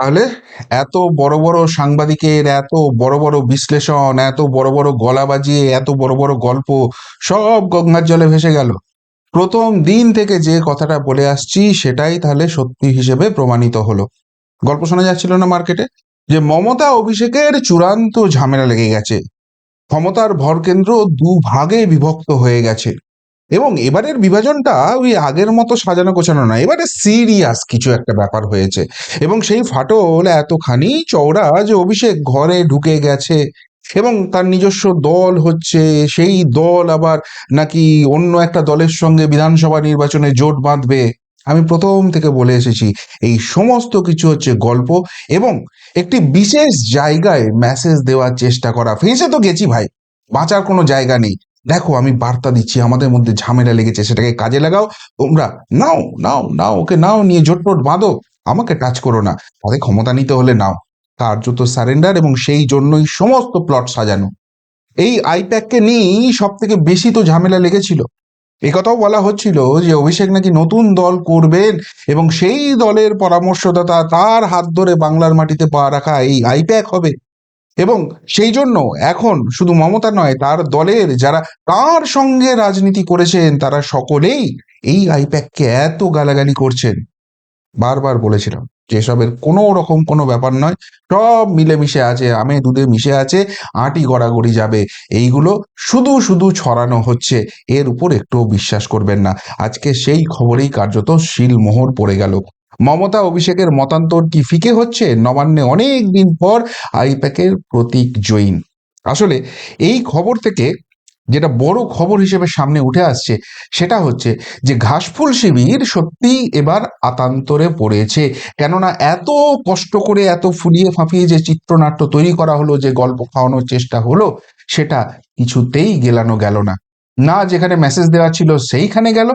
তাহলে এত বড় বড় সাংবাদিকের, এত বড় বড় বিশ্লেষণ, এত বড় বড় গলা বাজিয়ে, এত বড় বড় গল্প, সব গঙ্গার জলে ভেসে গেল। প্রথম দিন থেকে যে কথাটা বলে আসছি, সেটাই তাহলে সত্যি হিসেবে প্রমাণিত হলো। গল্প শোনা যাচ্ছিল না মার্কেটে? যে মমতা অভিষেকের চূড়ান্ত ঝামেলা লেগে গেছে। ক্ষমতার ভরকেন্দ্র দু ভাগে বিভক্ত হয়ে গেছে। এবং এবারের বিভাজনটা ওই আগের মতো সাজানো গোছানো না এবারে সিরিয়াস কিছু একটা ব্যাপার হয়েছে। এবং সেই ফাটল এতখানি চওড়া যে অভিষেক ঘরে ঢুকে গেছে এবং তার নিজস্ব দল হচ্ছে, সেই দল আবার নাকি অন্য একটা দলের সঙ্গে বিধানসভা নির্বাচনে জোট বাঁধবে। আমি প্রথম থেকে বলে এসেছি, এই সমস্ত কিছু হচ্ছে গল্প এবং একটি বিশেষ জায়গায় মেসেজ দেওয়ার চেষ্টা করা। ফেঁসে তো গেছি ভাই, বাঁচার কোনো জায়গা নেই। দেখো, আমি বার্তা দিচ্ছি, আমাদের মধ্যে ঝামেলা লেগেছে, সেটাকে কাজে লাগাও। তোমরা নাও নাও নাও, ওকে নাও নিয়ে জোটপট বাঁধো। আমাকে টাচ করো না। তাদের ক্ষমতা নিতে হলে নাও। কার্যত সারেন্ডার এবং সেই জন্যই সমস্ত প্লট সাজানো। এই আইপ্যাককে নিয়েই সব থেকে বেশি তো ঝামেলা লেগেছিল। এ কথাও বলা হচ্ছিল যে, অভিষেক নাকি নতুন দল করবেন এবং সেই দলের পরামর্শদাতা তার হাত ধরে বাংলার মাটিতে পা রাখা এই আইপ্যাক হবে। এবং সেই জন্য এখন শুধু মমতা নয়, তার দলের যারা তার সঙ্গে রাজনীতি করেছেন, তারা সকলেই এই আইপ্যাককে এত গালাগালি করছেন। বারবার বলেছিলাম যে এসবের কোনো রকম কোনো ব্যাপার নয়, সব মিলেমিশে আছে, আমে দুধে মিশে আছে, আটি গড়াগড়ি যাবে। এইগুলো শুধু শুধু ছড়ানো হচ্ছে, এর উপর একটুও বিশ্বাস করবেন না। আজকে সেই খবরেই কার্যত শিলমোহর পড়ে গেল। মমতা অভিষেকের মতান্তর কি ফিকে হচ্ছে? নবান্নে অনেক দিন পর আইপ্যাকের প্রতীক জৈন আসলে এই খবর থেকে যেটা বড় খবর হিসেবে সামনে উঠে আসছে, সেটা হচ্ছে যে ঘাসফুল শিবির সত্যি এবার আতান্তরে পড়েছে। কেননা এত কষ্ট করে, এত ফুলিয়ে ফাঁপিয়ে যে চিত্রনাট্য তৈরি করা হলো, যে গল্প খাওয়ানোর চেষ্টা হলো, সেটা কিছুতেই গেলানো গেল না। না যেখানে মেসেজ দেওয়া ছিল সেইখানে গেল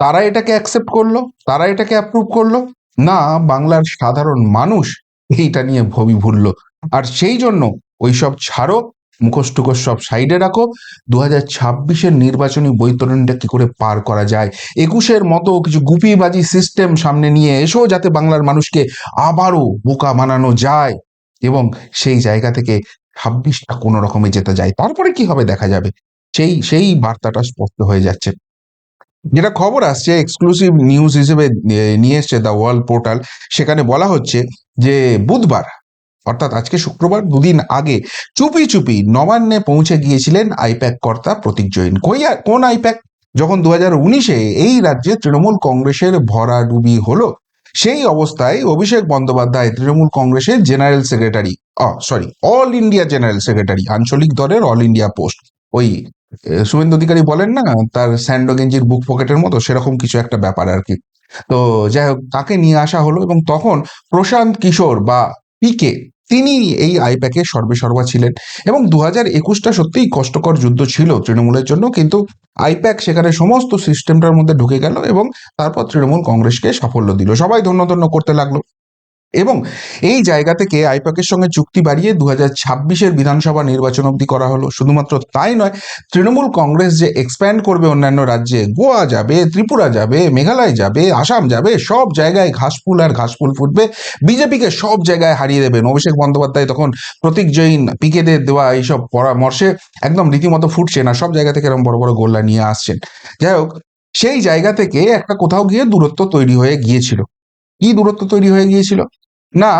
তারা এটাকে অ্যাকসেপ্ট করল, তারা এটাকে অ্যাপ্রুভ করল। না, বাংলার সাধারণ মানুষ এইটা নিয়ে ভবি ভুলল। আর সেই জন্য ওইসব ছাড়ো, মুখোশ টুকোশ সব সাইডে রাখো। দু হাজার ছাব্বিশের নির্বাচনী বৈতরণটা কি করে পার করা যায়? একুশের মতো কিছু গুপিবাজি সিস্টেম সামনে নিয়ে এসো যাতে বাংলার মানুষকে আবারও বোকা বানানো যায় এবং সেই জায়গা থেকে ছাব্বিশটা কোনো রকমে যেতে যায়। তারপরে কি হবে দেখা যাবে? সেই সেই বার্তাটা স্পষ্ট হয়ে যাচ্ছে। যেটা খবর আসছে এক্সক্লুসিভ নিউজ হিসেবে নিয়ে এসছে দ্য ওয়ার্ল্ড পোর্টাল সেখানে বলা হচ্ছে যে বুধবার, অর্থাৎ আজকে শুক্রবার, দুদিন আগে, চুপি চুপি নবান্নে পৌঁছে গিয়েছিলেন আইপ্যাক কর্তা প্রতীক জৈন। কোন আইপ্যাক? যখন দু উনিশে এই রাজ্যে তৃণমূল কংগ্রেসের ভরাডুবি হলো, সেই অবস্থায় অভিষেক বন্দ্যোপাধ্যায় তৃণমূল কংগ্রেসের general secretary sorry all India general secretary আঞ্চলিক দলের অল ইন্ডিয়া পোস্ট ওই শুভেন্দু অধিকারী বলেন না, তার স্যান্ডো গেঞ্জির বুক পকেটের মতো সেরকম কিছু একটা ব্যাপার আর কি। তো যাই হোক, তাকে নিয়ে আসা হলো এবং তখন প্রশান্ত কিশোর বা পিকে তিনি এই আইপ্যাকে সর্বে সর্বা ছিলেন এবং দু হাজার একুশটা সত্যিই কষ্টকর যুদ্ধ ছিল তৃণমূলের জন্য, কিন্তু আইপ্যাক সেখানে সমস্ত সিস্টেমটার মধ্যে ঢুকে গেল এবং তারপর তৃণমূল কংগ্রেসকে সাফল্য দিল। সবাই ধন্য ধন্য করতে লাগল। এবং এই জায়গা থেকে আইপ্যাকের সঙ্গে চুক্তি বাড়িয়ে দু হাজার ছাব্বিশের বিধানসভা নির্বাচন অবধি করা হলো। শুধুমাত্র তাই নয়, তৃণমূল কংগ্রেস যে এক্সপ্যান্ড করবে অন্যান্য রাজ্যে, গোয়া যাবে, ত্রিপুরা যাবে, মেঘালয় যাবে, আসাম যাবে, সব জায়গায় ঘাসফুল আর ঘাসফুল ফুটবে। বিজেপিকে সব জায়গায় হারিয়ে দেবেন। অভিষেক বন্দ্যোপাধ্যায় তখন প্রতীক জৈন পিকেদের দেওয়া এইসব পরামর্শে একদম রীতিমতো ফুটছে না সব জায়গা থেকে এরকম বড় বড় গোল্লা নিয়ে আসছেন। যাই হোক, সেই জায়গা থেকে একটা কোথাও গিয়ে দূরত্ব তৈরি হয়ে গিয়েছিল। কি দূরত্ব তৈরি হয়ে গিয়েছিল? না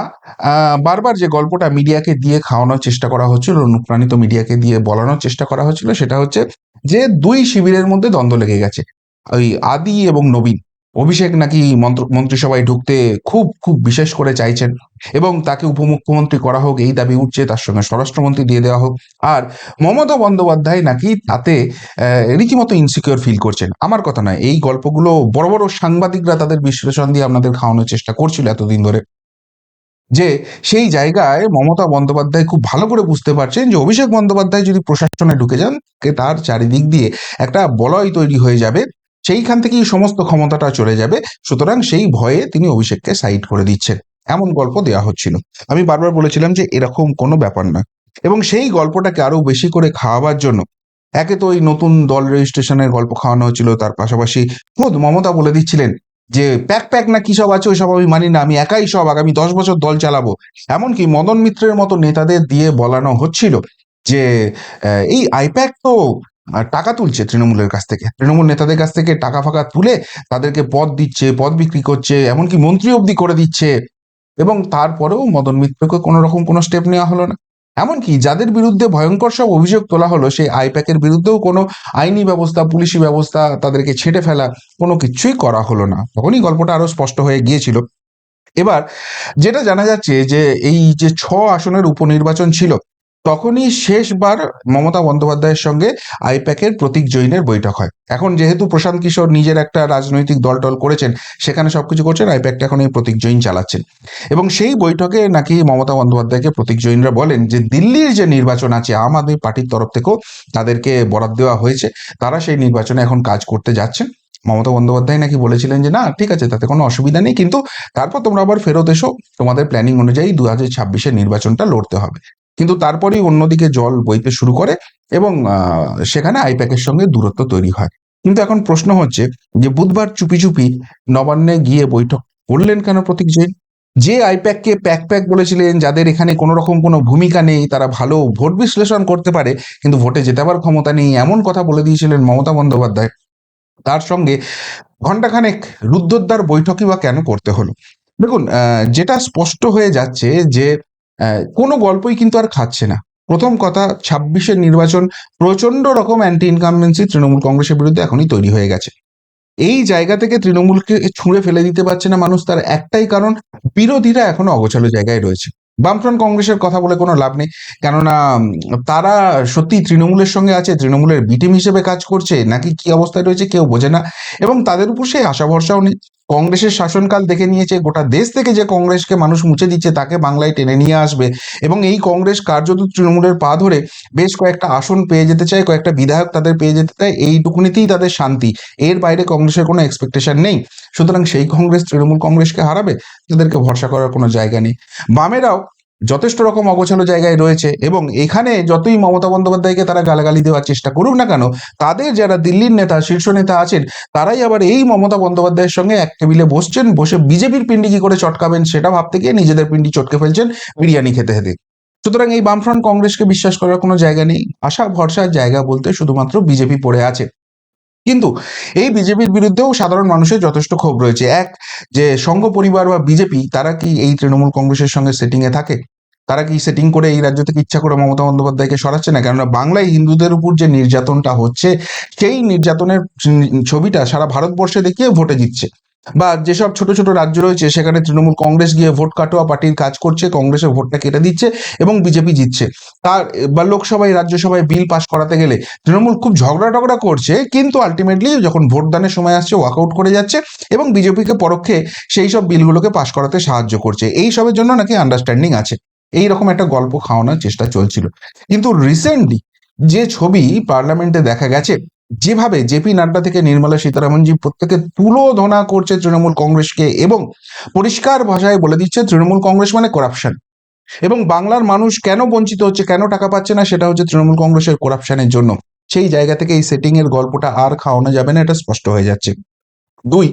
বারবার যে গল্পটা মিডিয়াকে দিয়ে খাওয়ানোর চেষ্টা করা হচ্ছিল, অনুপ্রাণিত মিডিয়াকে দিয়ে বলানোর চেষ্টা করা হচ্ছিল, সেটা হচ্ছে যে দুই শিবিরের মধ্যে দ্বন্দ্ব লেগে গেছে। ওই আদি এবং নবীন। অভিষেক নাকি মন্ত্র, মন্ত্রিসভায় ঢুকতে খুব খুব বিশেষ করে চাইছেন এবং তাকে উপমুখ্যমন্ত্রী করা হোক, এই দাবি উঠছে, তার সঙ্গে স্বরাষ্ট্রমন্ত্রী দিয়ে দেওয়া হোক। আর মমতা বন্দ্যোপাধ্যায় নাকি তাতে রীতিমতো ইনসিকিউর ফিল করছেন। আমার কথা নয়, এই গল্পগুলো বড় বড় সাংবাদিকরা তাদের বিশ্লেষণ দিয়ে আপনাদের খাওয়ানোর চেষ্টা করছিল এতদিন ধরে। যে সেই জায়গায় মমতা বন্দ্যোপাধ্যায় খুব ভালো করে বুঝতে পারছেন যে অভিষেক বন্দ্যোপাধ্যায় যদি প্রশাসনে ঢুকে যান তার চারিদিক দিয়ে একটা বলয় তৈরি হয়ে যাবে, সেইখান থেকেই সমস্ত ক্ষমতাটা চলে যাবে, সুতরাং সেই ভয়ে তিনি অভিষেককে সাইড করে দিচ্ছেন। এমন গল্প দেওয়া হচ্ছিল। আমি বারবার বলেছিলাম যে এরকম কোনো ব্যাপার না। এবং সেই গল্পটাকে আরও বেশি করে খাওয়াবার জন্য একে তো ওই নতুন দল রেজিস্ট্রেশনের গল্প খাওয়ানো হয়েছিল তার পাশাপাশি খোদ মমতা বলে দিচ্ছিলেন যে প্যাক প্যাক না কি সব আছে, ওই সব আমি মানি না, আমি একাই সব আগামী দশ বছর দল চালাবো। এমনকি মদন মিত্রের মতো নেতাদের দিয়ে বলানো হচ্ছিল যে এই আইপ্যাক তো টাকা তুলছে তৃণমূলের কাছ থেকে। তৃণমূল নেতাদের কাছ থেকে টাকা ফাঁকা তুলে তাদেরকে পদ দিচ্ছে, পদ বিক্রি করছে, এমনকি মন্ত্রী অবধি করে দিচ্ছে। এবং তারপরেও মদন মিত্রকে কোনো রকম কোনো স্টেপ নেওয়া হলো না। এমনকি যাদের বিরুদ্ধে ভয়ঙ্কর সব অভিযোগ তোলা হলো, সেই আইপ্যাকের বিরুদ্ধেও কোনো আইনি ব্যবস্থা, পুলিশি ব্যবস্থা তাদেরকে ছেটে ফেলা কোনো কিছুই করা হলো না। তখনই গল্পটা আরও স্পষ্ট হয়ে গিয়েছিল। এবার যেটা জানা যাচ্ছে যে এই যে ছ আসনের উপনির্বাচন ছিল তখনই শেষবার মমতা বন্দ্যোপাধ্যায়ের সঙ্গে আইপ্যাকের প্রতীক জৈনের বৈঠক হয়। এখন যেহেতু প্রশান্ত কিশোর নিজের একটা রাজনৈতিক দল টল করেছেন, সেখানে সবকিছু করছেন, আইপ্যাকটা এখন এই প্রতীক জৈন চালাচ্ছেন। এবং সেই বৈঠকে নাকি মমতা বন্দ্যোপাধ্যায়কে প্রতীক জৈনরা বলেন যে দিল্লির যে নির্বাচন আছে, আম আদমি পার্টির তরফ থেকেও তাদেরকে বরাদ দেওয়া হয়েছে। তারা সেই নির্বাচনে এখন কাজ করতে যাচ্ছেন। মমতা বন্দ্যোপাধ্যায় নাকি বলেছিলেন যে, না, ঠিক আছে, তাতে কোনো অসুবিধা নেই, কিন্তু তারপর তোমরা আবার ফেরত এসো। তোমাদের প্ল্যানিং অনুযায়ী দু হাজার ছাব্বিশের নির্বাচনটা লড়তে হবে। কিন্তু তারপরেই অন্যদিকে জল বইতে শুরু করে এবং সেখানে আইপ্যাকের সঙ্গে দূরত্ব তৈরি হয়। কিন্তু এখন প্রশ্ন হচ্ছে যে বুধবার চুপি চুপি নবান্নে গিয়ে বৈঠক করলেন কেন প্রতীক জৈন? যে আইপ্যাককে প্যাক প্যাক বলেছিলেন, যাদের এখানে কোনো রকম কোনো ভূমিকা নেই, তারা ভালো ভোট বিশ্লেষণ করতে পারে, কিন্তু ভোটে জেতাবার ক্ষমতা নেই, এমন কথা বলে দিয়েছিলেন মমতা বন্দ্যোপাধ্যায়। তার সঙ্গে ঘন্টাখানেক রুদ্ধদ্বার বৈঠকই বা কেন করতে হলো? দেখুন যেটা স্পষ্ট হয়ে যাচ্ছে যে কোনো গল্পই কিন্তু আর খাচ্ছে না। প্রথম কথা, ছাব্বিশের নির্বাচন প্রচণ্ড রকম অ্যান্টি ইনকামবেন্সি তৃণমূল কংগ্রেসের বিরুদ্ধে এখনই তৈরি হয়ে গেছে। এই জায়গা থেকে তৃণমূলকে ছুঁড়ে ফেলে দিতে পারছে না মানুষ, তার একটাই কারণ, বিরোধীরা এখনও অগোছালো জায়গায় রয়েছে। বামফ্রন্ট কংগ্রেসের কথা বলে কোনো লাভ নেই, কেননা তারা সত্যি তৃণমূলের সঙ্গে আছে, তৃণমূলের বিটিম হিসেবে কাজ করছে, নাকি কি অবস্থায় রয়েছে কেউ বোঝে না, এবং তাদের উপর সেই আশা ভরসাও নেই। কংগ্রেসের শাসনকাল দেখে নিয়েছে, গোটা দেশ থেকে যে কংগ্রেসকে মানুষ মুছে দিচ্ছে তাকে বাংলায় টেনে নিয়ে আসবে। এবং এই কংগ্রেস কার্যত তৃণমূলের পা ধরে বেশ কয়েকটা আসন পেয়ে যেতে চায়, কয়েকটা বিধায়ক তাদের পেয়ে যেতে চায়, এইটুকুনিতেই তাদের শান্তি। এর বাইরে কংগ্রেসের কোনো এক্সপেকটেশন নেই। সুতরাং সেই কংগ্রেস, তৃণমূল কংগ্রেসকে হারাবে, তাদেরকে ভরসা করার কোনো জায়গা নেই। বামেরাও যথেষ্ট রকম অগোছালো জায়গায় রয়েছে এবং এখানে যতই মমতা বন্দ্যোপাধ্যায়কে তারা গালাগালি দেওয়ার চেষ্টা করুক না কেন, তাদের যারা দিল্লির নেতা, শীর্ষ নেতা আছেন, তারাই আবার এই মমতা বন্দ্যোপাধ্যায়ের সঙ্গে এক টেবিলে বসছেন, বসে বিজেপির পিন্ডি কি করে চটকাবেন সেটা ভাবতে গিয়ে নিজেদের পিন্ডি চটকে ফেলছেন বিরিয়ানি খেতে খেতে। সুতরাং এই বামফ্রন্ট কংগ্রেসকে বিশ্বাস করার কোনো জায়গা নেই, আশা ভরসার জায়গা বলতে শুধুমাত্র বিজেপি পড়ে আছে। কিন্তু এই বিজেপির বিরুদ্ধেও সাধারণ মানুষের যথেষ্ট ক্ষোভ রয়েছে। এক, যে সংঘ পরিবার বা বিজেপি, তারা কি এই তৃণমূল কংগ্রেসের সঙ্গে সেটিং এ থাকে? তারা কি সেটিং করে এই রাজ্য থেকে ইচ্ছা করে মমতা বন্দ্যোপাধ্যায়কে সরাচ্ছে না কেননা বাংলায় হিন্দুদের উপর যে নির্যাতনটা হচ্ছে, সেই নির্যাতনের ছবিটা সারা ভারতবর্ষে দেখিয়ে ভোটে জিতছে। বা যেসব ছোট ছোট রাজ্য রয়েছে, সেখানে তৃণমূল কংগ্রেস গিয়ে ভোট কাটোয়া পার্টির কাজ করছে কংগ্রেসের ভোটটা কেটে দিচ্ছে এবং বিজেপি জিতছে। তার, বা লোকসভায়, রাজ্যসভায় বিল পাস করাতে গেলে তৃণমূল খুব ঝগড়া টগড়া করছে, কিন্তু আলটিমেটলি যখন ভোটদানের সময় আসছে ওয়াকআউট করে যাচ্ছে এবং বিজেপিকে পরোক্ষে সেই সব বিলগুলোকে পাশ করাতে সাহায্য করছে। এই সবের জন্য নাকি আন্ডারস্ট্যান্ডিং আছে। এই রকম একটা গল্প খাওয়ানোর চেষ্টা চলছিল। কিন্তু রিসেন্টলি যে ছবি পার্লামেন্টে দেখা গেছে, যেভাবে জেপি নাড্ডা থেকে নির্মলা সীতারামনজি প্রত্যেকে তুলোধনা করছে তৃণমূল কংগ্রেসকে এবং পরিষ্কার ভাষায় বলে দিচ্ছে তৃণমূল কংগ্রেস মানে করাপশন এবং বাংলার মানুষ কেন বঞ্চিত হচ্ছে, কেন টাকা পাচ্ছে না, সেটা হচ্ছে তৃণমূল কংগ্রেসের করাপশনের জন্য। সেই জায়গা থেকে এই সেটিং এর গল্পটা আর খাওয়ানো যাবে না, এটা স্পষ্ট হয়ে যাচ্ছে। দুই,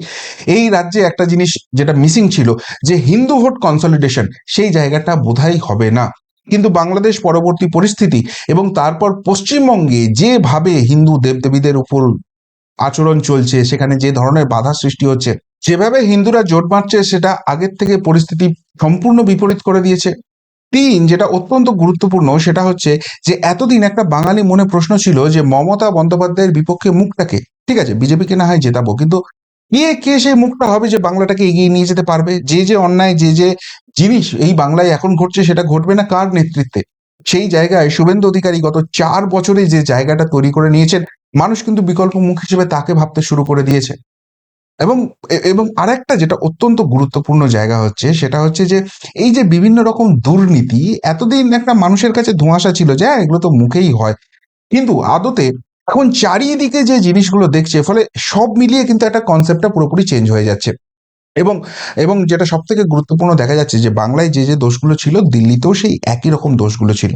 এই রাজ্যে একটা জিনিস যেটা মিসিং ছিল যে হিন্দু ভোট কনসলিডেশন সেই জায়গাটা বোধহয় হবে না। কিন্তু বাংলাদেশ পরবর্তী পরিস্থিতি এবং তারপর পশ্চিমবঙ্গে যেভাবে হিন্দু দেবদেবীদের উপর আচরণ চলছে, সেখানে যে ধরনের বাধা সৃষ্টি হচ্ছে, যেভাবে হিন্দুরা জোট বাঁধছে সেটা আগের থেকে পরিস্থিতি সম্পূর্ণ বিপরীত করে দিয়েছে। তিন, যেটা অত্যন্ত গুরুত্বপূর্ণ সেটা হচ্ছে যে এতদিন একটা বাঙালি মনে প্রশ্ন ছিল যে মমতা বন্দ্যোপাধ্যায়ের বিপক্ষে মুখটাকে, ঠিক আছে, বিজেপিকে না হয় জেতাবো, কিন্তু কে কে সেই মুখটা হবে যে বাংলাটাকে এগিয়ে নিয়ে যেতে পারবে? যে যে অন্যায় যে যে জিনিস এই বাংলায় এখন ঘটছে সেটা ঘটবে না কার নেতৃত্বে? সেই জায়গায় শুভেন্দু অধিকারী গত চার বছরে যে জায়গাটা তৈরি করে নিয়েছেন মানুষ কিন্তু বিকল্প মুখ হিসেবে তাকে ভাবতে শুরু করে দিয়েছে। এবং এবং আরেকটা যেটা অত্যন্ত গুরুত্বপূর্ণ জায়গা হচ্ছে সেটা হচ্ছে যে এই যে বিভিন্ন রকম দুর্নীতি এতদিন একটা মানুষের কাছে ধোঁয়াশা ছিল যে হ্যাঁ, এগুলো তো মুখেই হয়। কিন্তু আদতে এখন চারিদিকে যে জিনিসগুলো দেখছে, ফলে সব মিলিয়ে কিন্তু একটা কনসেপ্টটা পুরোপুরি চেঞ্জ হয়ে যাচ্ছে। এবং এবং যেটা সব থেকে গুরুত্বপূর্ণ দেখা যাচ্ছে যে, বাংলায় যে যে দোষগুলো ছিল, দিল্লিতেও সেই একই রকম দোষগুলো ছিল।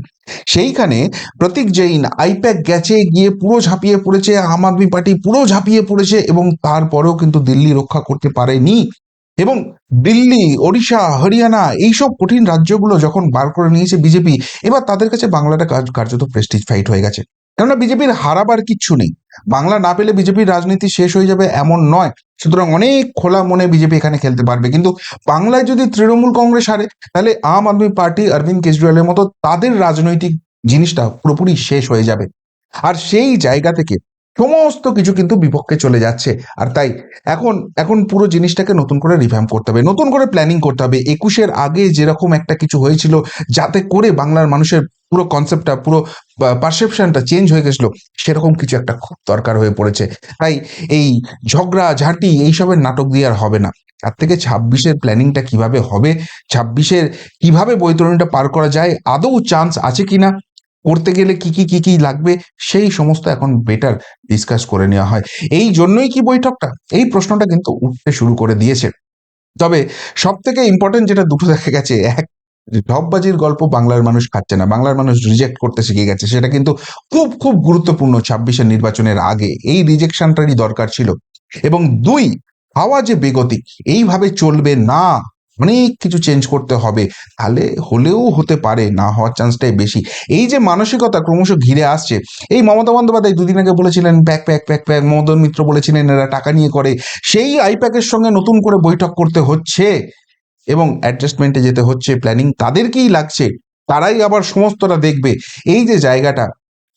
সেইখানে প্রতীক জৈন আইপ্যাক গেছে, গিয়ে পুরো ঝাঁপিয়ে পড়েছে, আম আদমি পার্টি পুরো ঝাঁপিয়ে পড়েছে এবং তারপরেও কিন্তু দিল্লি রক্ষা করতে পারেনি। এবং দিল্লি, ওড়িশা, হরিয়ানা এইসব কঠিন রাজ্যগুলো যখন বার করে নিয়েছে বিজেপি, এবার তাদের কাছে বাংলাটা কার্য- কার্যত প্রেস্টিজ ফাইট হয়ে গেছে। কেননা বিজেপির হারাবার কিচ্ছু নেই। বাংলা না পেলে বিজেপির রাজনীতি শেষ হয়ে যাবে এমন নয়। সুতরাং অনেক খোলা মনে বিজেপি এখানে খেলতে পারবে। কিন্তু বাংলায় যদি তৃণমূল কংগ্রেস হারে, তাহলে আম আদমি পার্টি অরবিন্দ কেজরিওয়ালের মতো তাদের রাজনৈতিক জিনিসটা পুরোপুরি শেষ হয়ে যাবে। আর সেই জায়গা থেকে সমস্ত কিছু কিন্তু বিপক্ষে চলে যাচ্ছে। আর তাই এখন এখন পুরো জিনিসটাকে নতুন করে রিভ্যাম করতে হবে। নতুন করে প্ল্যানিং করতে হবে। একুশের আগে যেরকম একটা কিছু হয়েছিল, যাতে করে বাংলার মানুষের পুরো কনসেপ্টটা পুরো পারসেপশনটা চেঞ্জ হয়ে গেছিল, সেরকম কিছু একটা খুব দরকার হয়ে পড়েছে। তাই এই ঝগড়া, ঝাঁটি এইসবের নাটক দিয়ে আর হবে না। তার থেকে ছাব্বিশের প্ল্যানিংটা কীভাবে হবে, ছাব্বিশের কীভাবে বৈতরণীটা পার করা যায়, আদৌ চান্স আছে কিনা, করতে গেলে কি কি কি কি লাগবে, সেই সমস্ত এখন বেটার ডিসকাস করে নেওয়া হয়। এই জন্যই কি বৈঠকটা? এই প্রশ্নটা কিন্তু উঠতে শুরু করে দিয়েছে। তবে সব থেকে ইম্পর্টেন্ট যেটা দুটো দেখা গেছে, এক ঢপবাজির গল্প বাংলার মানুষ খাচ্ছে না, বাংলার মানুষ রিজেক্ট করতে শিখে গেছে। সেটা কিন্তু খুব খুব গুরুত্বপূর্ণ ছাব্বিশের নির্বাচনের আগে। এই রিজেকশনটারই দরকার ছিল। এবং দুই, হাওয়া যে বেগতিক, এইভাবে চলবে না। অনেক কিছু চেঞ্জ করতে হবে। তাহলে হলেও হতে পারে, না হওয়ার চান্সটাই বেশি। এই যে মানসিকতা ক্রমশ ঘিরে আসছে, এই মমতা বন্দ্যোপাধ্যায় দুদিন আগে বলেছিলেন, pack pack pack pack, Madan Mitra বলেছিলেন, এরা টাকা নিয়ে করে। সেই আইপ্যাকের সঙ্গে নতুন করে বৈঠক করতে হচ্ছে। এবং অ্যাডজাস্টমেন্টে যেতে হচ্ছে প্ল্যানিং তাদেরকেই লাগছে, তারাই আবার সমস্তটা দেখবে। এই যে জায়গাটা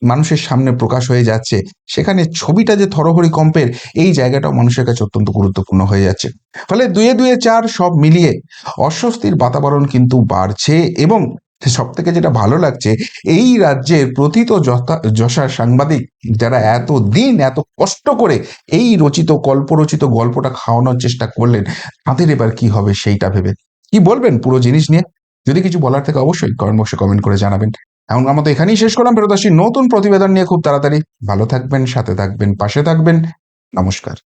মানুষের সামনে প্রকাশ হয়ে যাচ্ছে, সেখানে ছবিটা যে থরহরি কম্পের, এই জায়গাটাও মানুষের কাছে অত্যন্ত গুরুত্বপূর্ণ হয়ে যাচ্ছে। ফলে দুয়ে দুয়ে চার সব মিলিয়ে অস্বস্তির বাতাবরণ কিন্তু বাড়ছে এবং সব থেকে যেটা ভালো লাগছে, এই রাজ্যের প্রথিত যশা সাংবাদিক যারা এত দিন এত কষ্ট করে এই রচিত, কল্পরচিত গল্পটা খাওয়ানোর চেষ্টা করলেন, তাদের এবার কি হবে সেইটা ভেবে? কি বলবেন পুরো জিনিস নিয়ে? যদি কিছু বলার থেকে অবশ্যই কমেন্ট বক্সে কমেন্ট করে জানাবেন। এমন আমরা এখানেই শেষ করলাম ফেরত আসি নতুন প্রতিবেদন নিয়ে খুব তাড়াতাড়ি। ভালো থাকবেন, সাথে থাকবেন, পাশে থাকবেন। নমস্কার।